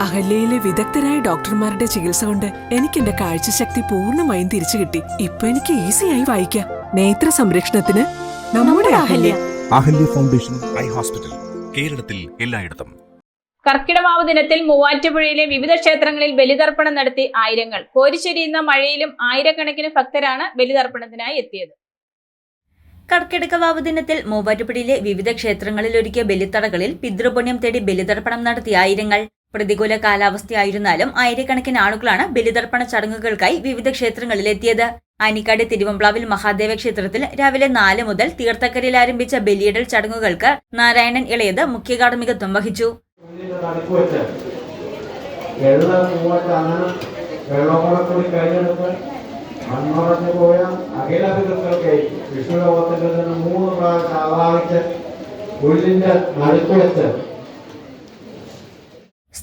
അഹല്യയിലെ വിദഗ്ധരായ ഡോക്ടർമാരുടെ ചികിത്സ കൊണ്ട് എനിക്ക് എന്റെ കാഴ്ചശക്തി പൂർണമായും തിരിച്ചു കിട്ടി. ഇപ്പൊ എനിക്ക് ഈസിയായി വായിക്കാം. നേത്ര സംരക്ഷണത്തിന് നമ്മുടെ Ahalya. Ahalya. Foundation Eye Hospital കേരളത്തിൽ എല്ലായിടത്തും. കർക്കിടമാവ് ദിനത്തിൽ മൂവാറ്റുപുഴയിലെ വിവിധ ക്ഷേത്രങ്ങളിൽ ബലിതർപ്പണം നടത്തി ആയിരങ്ങൾ. കോരിച്ചൊരിയുന്ന മഴയിലും ആയിരക്കണക്കിന് ഭക്തരാണ് ബലിതർപ്പണത്തിനായി എത്തിയത്. കർക്കിടകവാവ് ദിനത്തിൽ മൂവാറ്റുപുഴയിലെ വിവിധ ക്ഷേത്രങ്ങളിൽ ഒരുക്കിയ ബലിത്തടകളിൽ പിതൃപുണ്യം തേടി ബലിതർപ്പണം നടത്തിയ ആയിരങ്ങൾ. പ്രതികൂല കാലാവസ്ഥയായിരുന്നാലും ആയിരക്കണക്കിന് ആളുകളാണ് ബലിതർപ്പണ ചടങ്ങുകൾക്കായി വിവിധ ക്ഷേത്രങ്ങളിൽ എത്തിയത് ആനിക്കാട് തിരുവമ്പ്ലാവിൽ മഹാദേവ ക്ഷേത്രത്തിൽ രാവിലെ നാല് മുതൽ തീർത്ഥക്കരയിൽ ആരംഭിച്ച ബലിയിടൽ ചടങ്ങുകൾക്ക് നാരായണൻ ഇളയത് മുഖ്യ കാർമ്മികത്വം വഹിച്ചു. പോയ മൂന്ന് പ്രാവശ്യം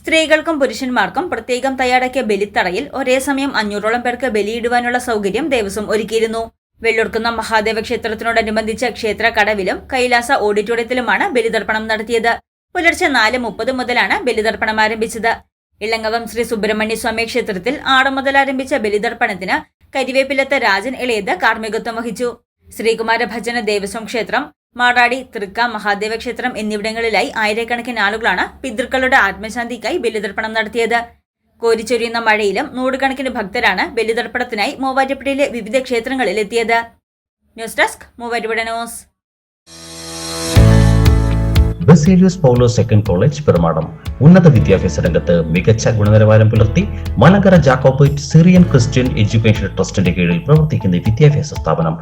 സ്ത്രീകൾക്കും പുരുഷന്മാർക്കും പ്രത്യേകം തയ്യാറാക്കിയ ബലിത്തറയിൽ ഒരേ സമയം അഞ്ഞൂറോളം പേർക്ക് ബലിയിടുവാനുള്ള സൗകര്യം ദേവസ്വം ഒരുക്കിയിരുന്നു. വെള്ളൂർക്കുന്ന മഹാദേവ ക്ഷേത്രത്തിനോടനുബന്ധിച്ച ക്ഷേത്ര കടവിലും കൈലാസ ഓഡിറ്റോറിയത്തിലുമാണ് ബലിതർപ്പണം നടത്തിയത്. പുലർച്ചെ നാല് മുപ്പത് മുതലാണ് ബലിതർപ്പണം ആരംഭിച്ചത്. ഇളങ്ങവം ശ്രീ സുബ്രഹ്മണ്യ സ്വാമി ക്ഷേത്രത്തിൽ ആറ് മുതൽ ആരംഭിച്ച ബലിതർപ്പണത്തിന് കരിവേപ്പിലത്തെ രാജൻ ഇളയത് കാർമ്മികത്വം വഹിച്ചു. ശ്രീകുമാര ഭജന ദേവസ്വം ക്ഷേത്രം മാടാടി തൃക്ക മഹാദേവ ക്ഷേത്രം എന്നിവിടങ്ങളിലായി ആയിരക്കണക്കിന് ആളുകളാണ് പിതൃക്കളുടെ ആത്മശാന്തിക്കായി ബലിതർപ്പണം നടത്തിയത്. കോരിച്ചൊരിയുന്ന മഴയിലും നൂറുകണക്കിന് ഭക്തരാണ് ബലിതർപ്പണത്തിനായി മൂവാറ്റുപുഴയിലെ വിവിധ ക്ഷേത്രങ്ങളിൽ എത്തിയത്. News desk Muvattupuzha news. Baselius Paulose second college Piramadom. ഉന്നത വിദ്യാഭ്യാസ രംഗത്ത് മികച്ച ഗുണനിലവാരം പുലർത്തി Malankara Jacobite Syrian Christian education ട്രസ്റ്റിന്റെ കീഴിൽ പ്രവർത്തിക്കുന്ന വിദ്യാഭ്യാസ സ്ഥാപനം